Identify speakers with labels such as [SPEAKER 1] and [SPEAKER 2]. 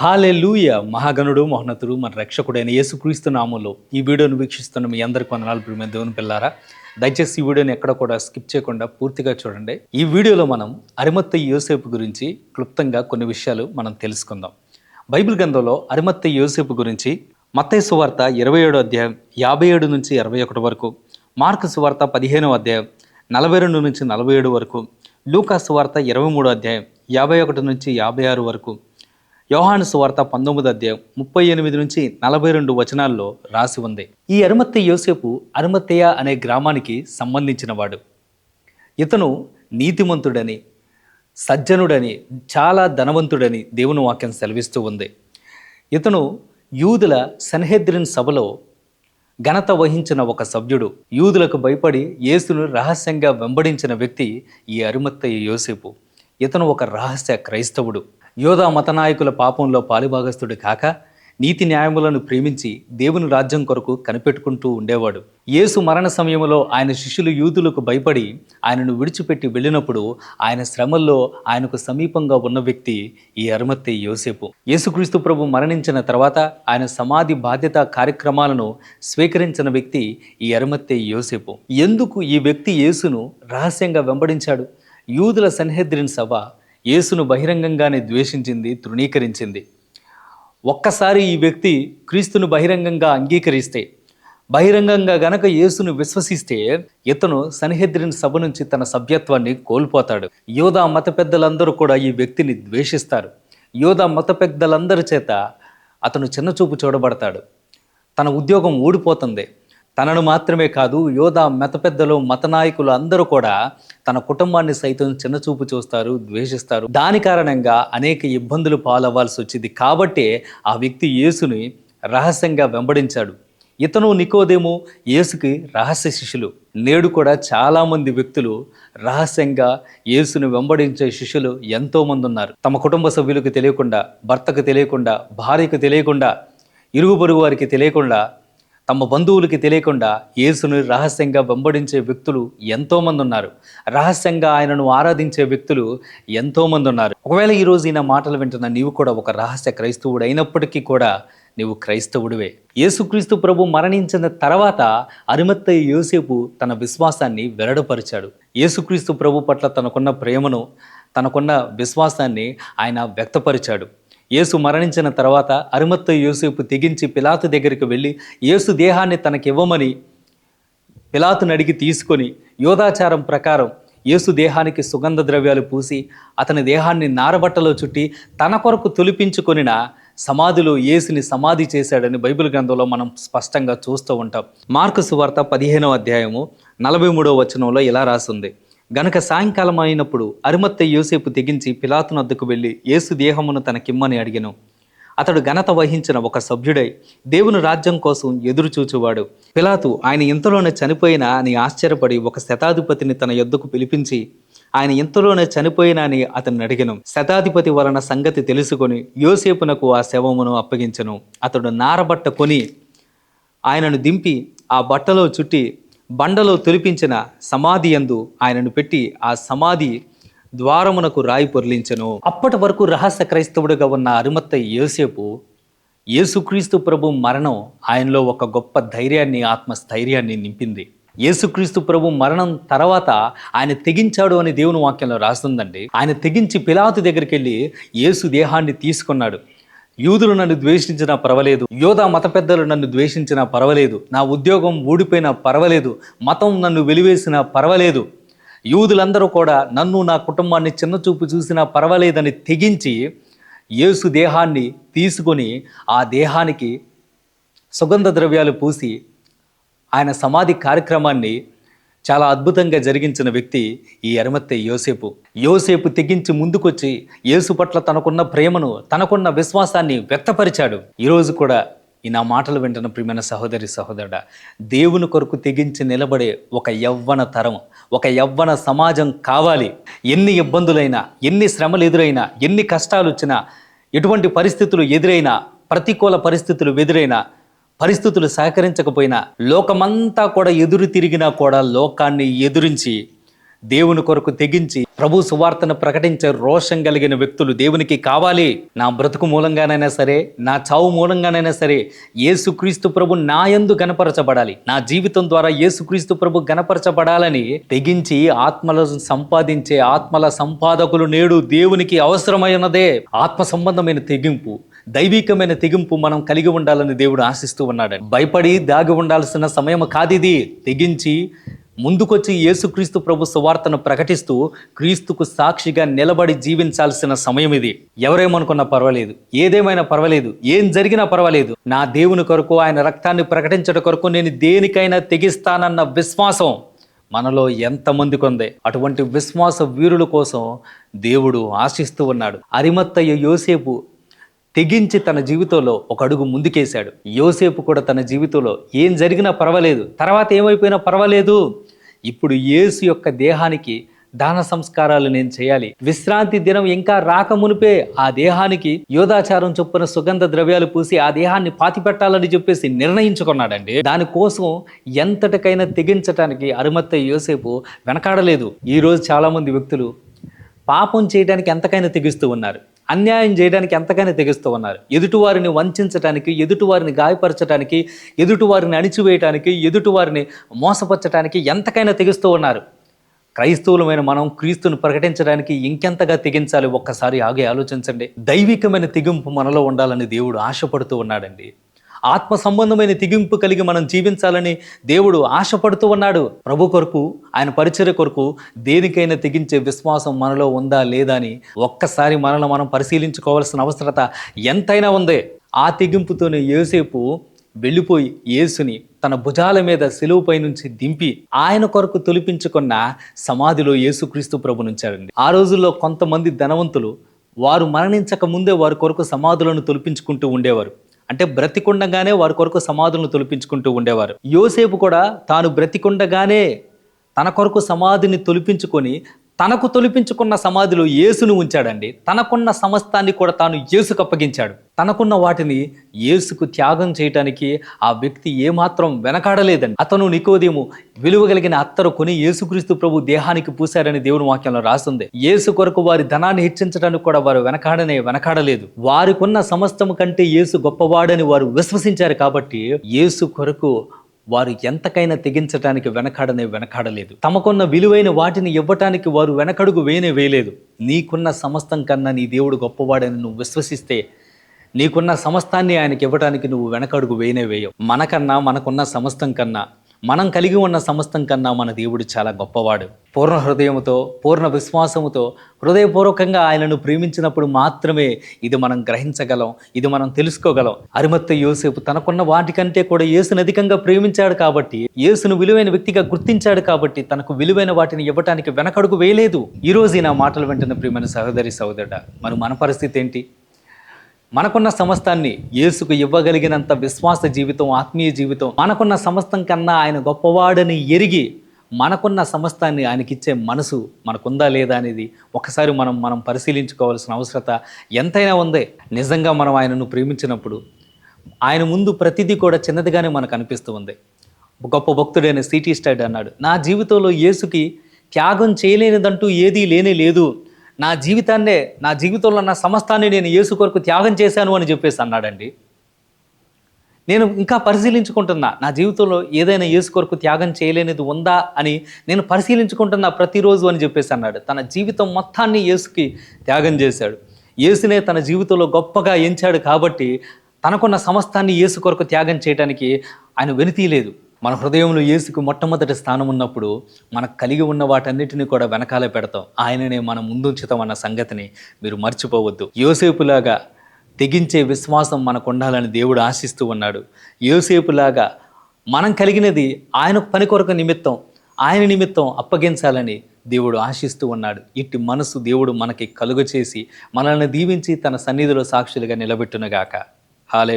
[SPEAKER 1] హాలే లూయ మహాగణుడు మహోన్నతుడు మన రక్షకుడైన యేసుక్రీస్తు నామంలో ఈ వీడియోను వీక్షిస్తున్న మీ అందరికి వందనాలు ప్రియమైన దేవుని పిల్లారా. దయచేసి ఈ వీడియోని ఎక్కడ కూడా స్కిప్ చేయకుండా పూర్తిగా చూడండి. ఈ వీడియోలో మనం అరిమత్త యోసేపు గురించి క్లుప్తంగా కొన్ని విషయాలు మనం తెలుసుకుందాం. బైబిల్ గ్రంథంలో అరిమత్త యోసేపు గురించి మత్తయ్య సువార్త ఇరవై ఏడో అధ్యాయం యాభై ఏడు నుంచి ఇరవై ఒకటి వరకు మార్కు సువార్త పదిహేనో అధ్యాయం నలభై రెండు నుంచి నలభై ఏడు వరకు లూకా సువార్త ఇరవై మూడో అధ్యాయం యాభై ఒకటి నుంచి యాభై ఆరు వరకు యోహాను సువార్త పంతొమ్మిది అధ్యాయం ముప్పై ఎనిమిది నుంచి నలభై రెండు వచనాల్లో రాసి ఉంది. ఈ అరుమత్తె యోసేపు అరుమత్తయ్య అనే గ్రామానికి సంబంధించినవాడు. ఇతను నీతిమంతుడని సజ్జనుడని చాలా ధనవంతుడని దేవుని వాక్యం సెలవిస్తూ ఉంది. ఇతను యూదుల సన్హెద్రిన్ సభలో ఘనత వహించిన ఒక సభ్యుడు. యూదులకు భయపడి యేసును రహస్యంగా వెంబడించిన వ్యక్తి ఈ అరుమత్తయ్య యోసేపు. ఇతను ఒక రహస్య క్రైస్తవుడు. యోధా మతనాయకుల పాపంలో పాలుభాగస్తుడు కాక నీతి న్యాయములను ప్రేమించి దేవుని రాజ్యం కొరకు కనిపెట్టుకుంటూ ఉండేవాడు. యేసు మరణ సమయంలో ఆయన శిష్యులు యూదులకు భయపడి ఆయనను విడిచిపెట్టి వెళ్ళినప్పుడు ఆయన శ్రమల్లో ఆయనకు సమీపంగా ఉన్న వ్యక్తి ఈ అరుమత్తే యోసేపు. యేసుక్రీస్తు ప్రభు మరణించిన తర్వాత ఆయన సమాధి బాధ్యత కార్యక్రమాలను స్వీకరించిన వ్యక్తి ఈ అరుమత్తే యోసేపు. ఎందుకు ఈ వ్యక్తి యేసును రహస్యంగా వెంబడించాడు? యూదుల సన్హెద్రిన్ సభ యేసును బహిరంగంగానే ద్వేషించింది తృణీకరించింది. ఒక్కసారి ఈ వ్యక్తి క్రీస్తును బహిరంగంగా అంగీకరిస్తే బహిరంగంగా గనక యేసును విశ్వసిస్తే ఇతను సన్హెద్రిన్ సభ నుంచి తన సభ్యత్వాన్ని కోల్పోతాడు. యోధా మత పెద్దలందరూ కూడా ఈ వ్యక్తిని ద్వేషిస్తారు. యోధా మత పెద్దలందరి చేత అతను చిన్నచూపు చూడబడతాడు. తన ఉద్యోగం ఊడిపోతుంది. తనను మాత్రమే కాదు యోధా మత పెద్దలు మత నాయకులు అందరూ కూడా తన కుటుంబాన్ని సైతం చిన్నచూపు చూస్తారు ద్వేషిస్తారు. దాని కారణంగా అనేక ఇబ్బందులు పాలవ్వాల్సి వచ్చింది. కాబట్టే ఆ వ్యక్తి యేసుని రహస్యంగా వెంబడించాడు. ఇతను నికోదేమో యేసుకి రహస్య శిష్యులు. నేడు కూడా చాలామంది వ్యక్తులు రహస్యంగా యేసును వెంబడించే శిష్యులు ఎంతోమంది ఉన్నారు. తమ కుటుంబ సభ్యులకు తెలియకుండా భర్తకు తెలియకుండా భార్యకు తెలియకుండా ఇరుగు పొరుగు వారికి తెలియకుండా తమ బంధువులకి తెలియకుండా యేసును రహస్యంగా వెంబడించే వ్యక్తులు ఎంతోమంది ఉన్నారు రహస్యంగా ఆయనను ఆరాధించే వ్యక్తులు ఎంతోమంది ఉన్నారు ఒకవేళ ఈరోజు ఈయన మాటలు వింటున్న నీవు కూడా ఒక రహస్య క్రైస్తవుడు అయినప్పటికీ కూడా నీవు క్రైస్తవుడివే. యేసుక్రీస్తు ప్రభు మరణించిన తర్వాత అరిమత్త యోసేపు తన విశ్వాసాన్ని వెల్లడపరిచాడు. యేసుక్రీస్తు ప్రభు పట్ల తనకున్న ప్రేమను తనకున్న విశ్వాసాన్ని ఆయన వ్యక్తపరిచాడు. యేసు మరణించిన తర్వాత అరిమత్త యోసేపు తెగించి పిలాతు దగ్గరికి వెళ్ళి యేసు దేహాన్ని తనకివ్వమని పిలాతుని అడిగి తీసుకొని యోధాచారం ప్రకారం యేసు దేహానికి సుగంధ ద్రవ్యాలు పూసి అతని దేహాన్ని నారబట్టలో చుట్టి తన కొరకు తొలిపించుకొనిన సమాధిలో యేసుని సమాధి చేశాడని బైబిల్ గ్రంథంలో మనం స్పష్టంగా చూస్తూ ఉంటాం. మార్కు సువార్త పదిహేనవ అధ్యాయము నలభై మూడవ వచనంలో ఇలా రాసింది. గనక సాయంకాలం అయినప్పుడు అరిమత్త యోసేపు తెగించి పిలాతును వద్దకు వెళ్ళి యేసు దేహమును తనకిమ్మని అడిగను. అతడు ఘనత వహించిన ఒక సభ్యుడై దేవుని రాజ్యం కోసం ఎదురుచూచువాడు పిలాతు ఆయన ఇంతలోనే చనిపోయినా అని ఆశ్చర్యపడి ఒక శతాధిపతిని తన యొద్దకు పిలిపించి ఆయన ఇంతలోనే చనిపోయినా అని అతన్ని అడిగను. శతాధిపతి వలన సంగతి తెలుసుకొని యోసేపునకు ఆ శవమును అప్పగించను. అతడు నారబట్ట కొని ఆయనను దింపి ఆ బట్టలో చుట్టి బండలో తొలిపించిన సమాధి యందు ఆయనను పెట్టి ఆ సమాధి ద్వారమునకు రాయి పొరలించను. అప్పటి వరకు రహస్య క్రైస్తవుడిగా ఉన్న అరుమత్త యోసేపు యేసుక్రీస్తు ప్రభు మరణం ఆయనలో ఒక గొప్ప ధైర్యాన్ని ఆత్మస్థైర్యాన్ని నింపింది. యేసుక్రీస్తు ప్రభు మరణం తర్వాత ఆయన తెగించాడు అని దేవుని వాక్యంలో రాస్తుందండి. ఆయన తెగించి పిలాతు దగ్గరికి వెళ్ళి యేసు దేహాన్ని తీసుకున్నాడు. యూదులు నన్ను ద్వేషించినా పర్వాలేదు యోధా మత పెద్దలు నన్ను ద్వేషించినా పర్వాలేదు నా ఉద్యోగం ఊడిపోయినా పర్వాలేదు మతం నన్ను వెలివేసినా పర్వాలేదు. యూదులందరూ కూడా నన్ను నా కుటుంబాన్ని చిన్న చూపు చూసినా పర్వాలేదని తెగించి యేసు దేహాన్ని తీసుకొని ఆ దేహానికి సుగంధ ద్రవ్యాలు పూసి ఆయన సమాధి కార్యక్రమాన్ని చాలా అద్భుతంగా జరిగించిన వ్యక్తి ఈ ఎరమత్తె యోసేపు. యోసేపు తెగించి ముందుకొచ్చి యేసు పట్ల తనకున్న ప్రేమను తనకున్న విశ్వాసాన్ని వ్యక్తపరిచాడు. ఈరోజు కూడా ఈ నా మాటలు వింటున్న ప్రియమైన సహోదరి సహోదరుడ దేవుని కొరకు తెగించి నిలబడే ఒక యవ్వన తరం ఒక యవ్వన సమాజం కావాలి. ఎన్ని ఇబ్బందులైనా ఎన్ని శ్రమలు ఎదురైనా ఎన్ని కష్టాలు వచ్చినా ఎటువంటి పరిస్థితులు ఎదురైనా ప్రతికూల పరిస్థితులు ఎదురైనా పరిస్థితులు సహకరించకపోయినా లోకమంతా కూడా ఎదురు తిరిగినా కూడా లోకాన్ని ఎదురించి దేవుని కొరకు తెగించి ప్రభు సువార్తను ప్రకటించే రోషం కలిగిన వ్యక్తులు దేవునికి కావాలి. నా బ్రతుకు మూలంగానైనా సరే నా చావు మూలంగానైనా సరే యేసుక్రీస్తు ప్రభు నా యందు గనపరచబడాలి నా జీవితం ద్వారా యేసుక్రీస్తు ప్రభు గనపరచబడాలని తెగించి ఆత్మలను సంపాదించే ఆత్మల సంపాదకులు నేడు దేవునికి అవసరమైనదే. ఆత్మ సంబంధమైన తెగింపు. దైవికమైన తెగింపు మనం కలిగి ఉండాలని దేవుడు ఆశిస్తూ ఉన్నాడు భయపడి దాగి ఉండాల్సిన సమయం కాదిది. తెగించి ముందుకొచ్చి యేసుక్రీస్తు ప్రభు సువార్తను ప్రకటిస్తూ క్రీస్తుకు సాక్షిగా నిలబడి జీవించాల్సిన సమయం ఇది. ఎవరేమనుకున్నా పర్వాలేదు. ఏదేమైనా పర్వాలేదు. ఏం జరిగినా పర్వాలేదు. నా దేవుని కొరకు ఆయన రక్తాన్ని ప్రకటించడం కొరకు నేను దేనికైనా తెగిస్తానన్న విశ్వాసం మనలో ఎంతమందికి ఉంది అటువంటి విశ్వాస వీరుల కోసం దేవుడు ఆశిస్తూ ఉన్నాడు. అరిమత్తయ్య యోసేపు తెగించి తన జీవితంలో ఒక అడుగు ముందుకేశాడు. యోసేపు కూడా తన జీవితంలో ఏం జరిగినా పర్వాలేదు. తర్వాత ఏమైపోయినా పర్వాలేదు. ఇప్పుడు యేసు యొక్క దేహానికి దాన సంస్కారాలు నేను చేయాలి. విశ్రాంతి దినం ఇంకా రాక మునిపే ఆ దేహానికి యోధాచారం చొప్పున సుగంధ ద్రవ్యాలు పూసి ఆ దేహాన్ని పాతిపెట్టాలని చెప్పేసి నిర్ణయించుకున్నాడండి. దానికోసం ఎంతటికైనా తెగించటానికి అరుమత్త యోసేపు వెనకాడలేదు. ఈరోజు చాలామంది వ్యక్తులు పాపం చేయడానికి ఎంతకైనా తెగిస్తూ ఉన్నారు. అన్యాయం చేయడానికి ఎంతకైనా తెగిస్తూ ఉన్నారు. ఎదుటివారిని వంచడానికి ఎదుటివారిని గాయపరచడానికి ఎదుటివారిని అణిచివేయటానికి ఎదుటివారిని మోసపరచడానికి ఎంతకైనా తెగిస్తూ ఉన్నారు. క్రైస్తవులమైన మనం క్రీస్తును ప్రకటించడానికి ఇంకెంతగా తెగించాలి? ఒక్కసారి ఆగి ఆలోచించండి. దైవికమైన తెగింపు మనలో ఉండాలని దేవుడు ఆశపడుతూ ఉన్నాడండి. ఆత్మ సంబంధమైన తెగింపు కలిగి మనం జీవించాలని దేవుడు ఆశపడుతూ ఉన్నాడు. ప్రభు కొరకు ఆయన పరిచర్య కొరకు దేనికైనా తెగించే విశ్వాసం మనలో ఉందా లేదా అని ఒక్కసారి మనలో మనం పరిశీలించుకోవాల్సిన అవసరత ఎంతైనా ఉంది. ఆ తెగింపుతోనే ఏసేపు వెళ్ళిపోయి యేసుని తన భుజాల మీద సెలువుపై నుంచి దింపి ఆయన కొరకు తొలిపించుకున్న సమాధిలో యేసుక్రీస్తు ప్రభునుంచాడండి ఆ రోజుల్లో కొంతమంది ధనవంతులు వారు మరణించక ముందే వారి కొరకు సమాధులను తొలిపించుకుంటూ ఉండేవారు. అంటే బ్రతికుండగానే వారి కొరకు సమాధులను తొలిపించుకుంటూ ఉండేవారు. యోసేపు కూడా తాను బ్రతికుండగానే తన కొరకు సమాధిని తొలిపించుకొని తనకు తొలిపించుకున్న సమాధిలో యేసును ఉంచాడండి. తనకున్న సమస్తాన్ని కూడా తాను యేసుకు అప్పగించాడు. తనకున్న వాటిని యేసుకు త్యాగం చేయటానికి ఆ వ్యక్తి ఏమాత్రం వెనకాడలేదండి. అతను నికోదేము విలువగలిగిన అత్తరు కొని యేసుక్రీస్తు ప్రభు దేహానికి పూశారని దేవుని వాక్యంలో రాస్తుంది యేసు కొరకు వారి ధనాన్ని హెచ్చించడానికి కూడా వారు వెనకాడనే వెనకాడలేదు. వారికున్న సమస్తము కంటే యేసు గొప్పవాడని వారు విశ్వసించారు కాబట్టి యేసు కొరకు వారు ఎంతకైనా తెగించటానికి వెనకాడనే వెనకాడలేదు. తమకున్న విలువైన వాటిని ఇవ్వటానికి వారు వెనకడుగు వేయనే వేయలేదు. నీకున్న సమస్తం కన్నా నీ దేవుడు గొప్పవాడని నువ్వు విశ్వసిస్తే నీకున్న సమస్తాన్ని ఆయనకి ఇవ్వటానికి నువ్వు వెనకడుగు వేయనే వేయవు. మనకన్నా మనకున్న సమస్తం కన్నా మనం కలిగి ఉన్న సమస్తం కన్నా మన దేవుడు చాలా గొప్పవాడు. పూర్ణ హృదయముతో పూర్ణ విశ్వాసముతో హృదయపూర్వకంగా ఆయనను ప్రేమించినప్పుడు మాత్రమే ఇది మనం గ్రహించగలం ఇది మనం తెలుసుకోగలం. అరిమత్త యోసేపు తనకున్న వాటికంటే కూడా యేసును అధికంగా ప్రేమించాడు కాబట్టి యేసును విలువైన వ్యక్తిగా గుర్తించాడు కాబట్టి తనకు విలువైన వాటిని ఇవ్వటానికి వెనకడుగు వేయలేదు. ఈ రోజు నా మాటలు వెంటనే ప్రియమైన సహోదరి సహోదరుడ మరి మన పరిస్థితి ఏంటి? మనకున్న సమస్తాన్ని యేసుకు ఇవ్వగలిగినంత విశ్వాస జీవితం ఆత్మీయ జీవితం మనకున్న సమస్తం కన్నా ఆయన గొప్పవాడని ఎరిగి మనకున్న సమస్తాన్ని ఆయనకిచ్చే మనసు మనకుందా లేదా అనేది ఒకసారి మనం మనం పరిశీలించుకోవాల్సిన అవసరత ఎంతైనా ఉంది. నిజంగా మనం ఆయనను ప్రేమించినప్పుడు ఆయన ముందు ప్రతిదీ కూడా చిన్నదిగానే మనకు అనిపిస్తూ ఉంది. గొప్ప భక్తుడైన సిటీ స్టైడ్ అన్నాడు నా జీవితంలో యేసుకి త్యాగం చేయలేనిదంటూ ఏదీ లేనే లేదు. నా జీవితాన్నే నా జీవితంలో నా సమస్తాన్ని నేను యేసు కొరకు త్యాగం చేశాను అని చెప్పేసి అన్నాడండి. నేను ఇంకా పరిశీలించుకుంటున్నా నా జీవితంలో ఏదైనా యేసు కొరకు త్యాగం చేయలేనిది ఉందా అని నేను పరిశీలించుకుంటున్నా ప్రతిరోజు అని చెప్పేసి అన్నాడు. తన జీవితం మొత్తాన్ని యేసుకి త్యాగం చేశాడు. యేసునే తన జీవితంలో గొప్పగా ఎంచాడు కాబట్టి తనకున్న సమస్తాన్ని యేసు కొరకు త్యాగం చేయడానికి ఆయన వెనుతీయలేదు. మన హృదయంలో యేసుకు మొట్టమొదటి స్థానం ఉన్నప్పుడు మనకు కలిగి ఉన్న వాటన్నిటిని కూడా వెనకాల పెడతాం. ఆయననే మనం ముందుంచుతాం అన్న సంగతిని మీరు మర్చిపోవద్దు. యోసేపులాగా తెగించే విశ్వాసం మనకు ఉండాలని దేవుడు ఆశిస్తూ ఉన్నాడు. యోసేపులాగా మనం కలిగినది ఆయన పని కొరకు నిమిత్తం ఆయన నిమిత్తం అప్పగించాలని దేవుడు ఆశిస్తూ ఉన్నాడు. ఇట్టి మనసు దేవుడు మనకి కలుగ చేసి మనల్ని దీవించి తన సన్నిధిలో సాక్షులుగా నిలబెట్టునుగాక. హాలే